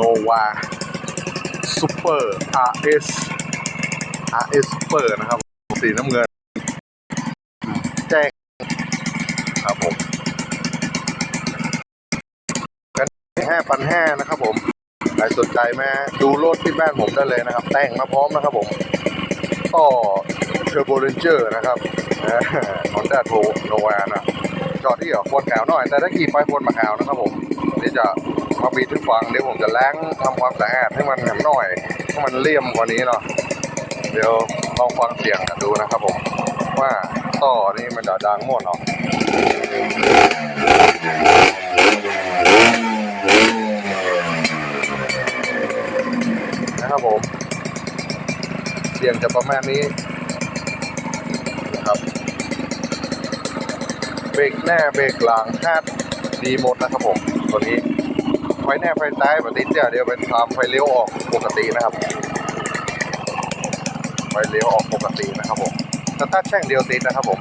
Nova Super RS RS Super นะครับ สีน้ำเงิน แจ้งครับผมกันห้าพันห้านะครับผมใครสนใจมดูรถที่บ้านผมได้เลยนะครับ แต่งมาพร้อมนะครับผมต่อเทอร์โบเรนเจอร์นะครับฮอนด้าโทโนวานะจอดที่เหรอควรแถวหน่อย แต่ถ้าขี่ไปควรมาแถวนะครับผมเดี๋ยวจะ มาบีทึ่ฟังเดี๋ยวผมจะล้างทำความสะอาดให้มันแหมหน่อยให้มันเลี่ยมกว่านี้เนาะเดี๋ยวลองฟังเสียงกันดูนะครับผมว่าต่อนี่มันจะดังหมดเนาะนะครับผมเสียงจะประมาณนี้นะครับเบรกหน้าเบรกหลังคาดดีหมดนะครับผมตัวนี้ ฟหน้าไฟซ้ายปกติเดี๋ยวเดียวเป็นทำไฟเลี้ยวออกปกตินะครับ ไฟเลี้ยวออกปกตินะครับผมสตาร์ทแช่งเดียวติดนะครับผม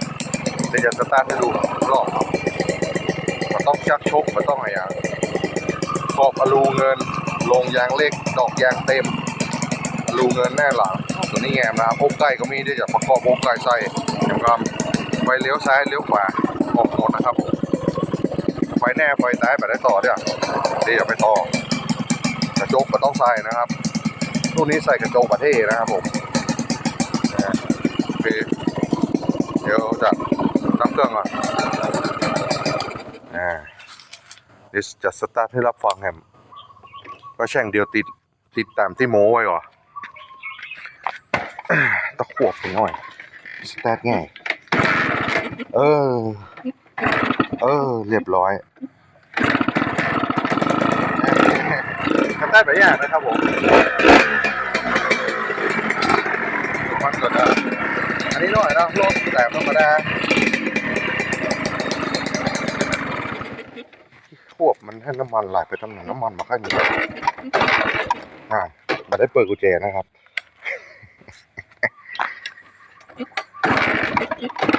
เดี๋ยวจะสตาร์ทให้ดูรอบครับมันต้องชักชกมันต้องอะไรอย่างขอบอลูเงินลงยางเล็กดอกยางเต็มอลูเงินแน่หลังตัวนี้แงมนะครับโอกไก่ก็มีที่จะประกอบโอกไก่ใส่อย่างกำไฟเลี้ยวซ้ายเลี้ยวขวาออกหมดนะครับผม ไฟแน่ไฟซ้ายไปได้ต่อเนี่ยดี๋ยวไปต่อกระจกก็ต้องใส่นะครับรุ่นนี้ใส่กระจกประเทศนะครับผมโอเคเดี๋ยวจะตั้งเครื่องก่อนอ่าเดี๋ยวจะสตาร์ทให้รับฟังแฮมก็แช่งเดียวติดติดตามที่โม้ไว้ก่อนตะขวบไปหน่อยสตาร์ทง่ายเออ เออ เรียบร้อยทำได้หลายอย่างนะครับผมมันก็ได้อันนี้หน่อยนะรถแต่ธรรมดาควบมันให้น้ำมันไหลไปตำแหน่งน้ำมันมาค่อยมีอ่าไม่ได้เปิดกุญแจนะครับทำ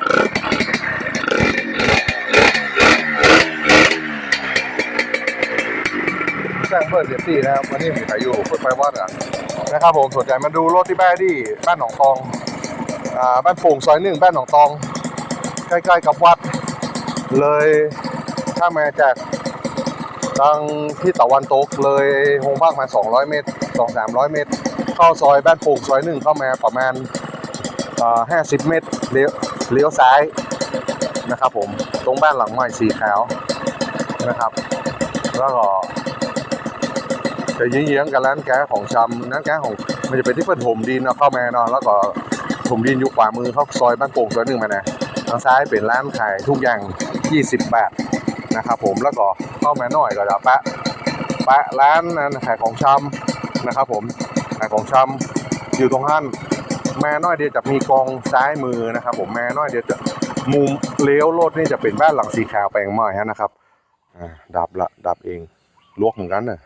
ไรอะสร้างเปิดเสียบตีนะครับวันนี้มีใครอยู่พูดไปว่าอะนะครับผมสนใจมาดูรถที่บ้านที่บ้านหนองตองอ่าบ้านโป่งซอยหนึ่งบ้านหนองตอง ใกล้ๆกับวัด เลยถ้ามาจากทางที่ตะวันตกเลยโฮงภาคมา 200 เมตร 2-300 เมตร เข้าซอยบ้านโป่งซอยหนึ่งเข้ามาประมาณห้าสิบเมตรเลี้ยว เลี้ยวซ้ายนะครับผมตรงบ้านหลังใหม่สีขาวนะครับ แล้วก็จะเยื้องๆกับร้านแก๊สของชำร้านแก๊สของมันจะเป็นที่เปิดถมดินเอาเข้ามาเนาะแล้วก็ถมดินอยู่ขวามือเข้าซอยบ้านโป่งซอยหนึ่งมานะทางซ้ายเป็นร้านขายทุกอย่าง 20 บาทนะครับผมแล้วก็เข้ามาหน่อยก็จะแปะแปะร้านนั้นขายของชำนะครับผมขายของชำอยู่ตรงห้าน แม่น้อยเดียวจะมีกองซ้ายมือนะครับผมแม่น้อยเดียวจะมุมเลี้ยวรถนี่จะเป็นบ้านหลังสีขาวแปลงใหม่ฮะนะครับดับละดับเองลวกเหมือนกันน่ะ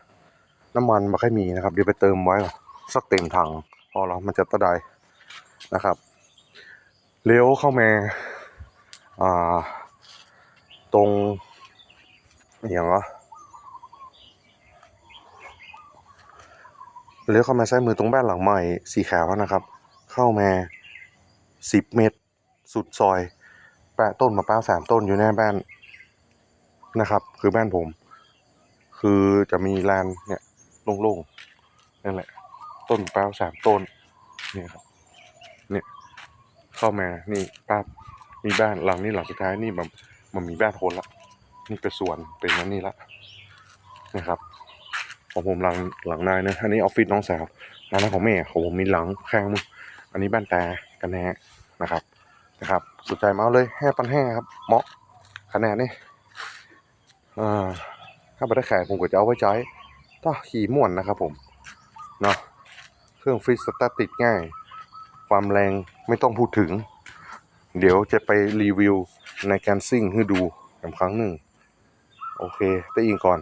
น้ำมันไมาค่อยมีนะครับเดี๋ยวไปเติมไว้ก่อนสักเต็มถังพอแล้วมันจะตะไดนะครับเลี้ยวเข้ามาอ่าตรงอย่างวะเลี้ยวเข้ามาซ้ายมือตรงบ้านหลังใหม่สีขาวนะครับ เข้ามาสิบเมตร สุดซอยแปะต้นมะพร้าวสามต้นอยู่หน้าบ้านนะครับ คือบ้านผม คือจะมีลานเนี่ยโล่งๆนั่นแหละ ต้นมะพร้าวสามต้นเนี่ยครับเนี่ยเข้ามานี่ปั๊บมีบ้านหลังนี้หลังสุดท้ายนี่มันมันมีบ้านคนละนี่เป็นสวนเป็นนั่นนี่ละนะครับของผมหลังหลังนายนะอันนี้ออฟฟิศน้องสาวอันนั้นของแม่ของผมมีหลังข้างมึง อันนี้บ้านตากันแน่นะครับนะครับสนใจมาเอาเลยห้าพันห้าครับเหมาะขนาดนี้อ่าถ้าไม่ได้ขายผมก็จะเอาไว้ใช้ถ้าขี่ม่วนนะครับผมเนาะเครื่องฟรีสตาร์ติดง่าย ความแรงไม่ต้องพูดถึง เดี๋ยวจะไปรีวิวในการซิ่งให้ดูอีกครั้งหนึ่ง โอเคได้ยิงก่อน